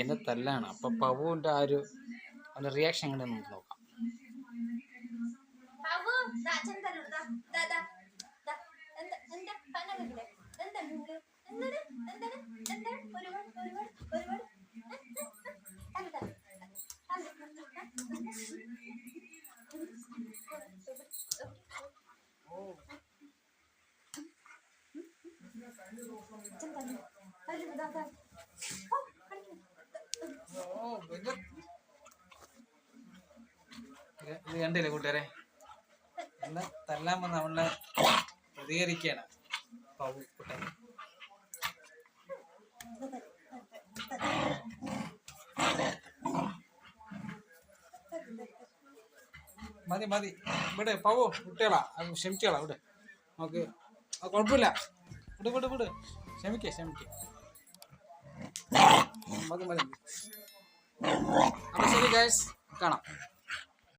എന്നെ തല്ലാണ്. അപ്പോൾ പവുവിന്റെ ആ ഒരു അവന്റെ റിയാക്ഷൻ എങ്ങനെ നമുക്ക് നോക്കാം. ഓ ഇത് കണ്ടില്ലേ കൂട്ടുകാരെ? ഇന്ന് തല്ലാൻ വന്ന് അവളെ പ്രതികരിക്കുകയാണ് മതി മതി. ഇവിടെ പവു കുട്ടികളാ. അത് ക്ഷമിച്ചോളാം ഇവിടെ നമുക്ക് കുഴപ്പമില്ല. വിട് വിട് വിട്. ക്ഷമിക്കേ ക്ഷമിക്കേ. മതി മതി. അപ്പൊ ശരി ഗൈസ് കാണാം.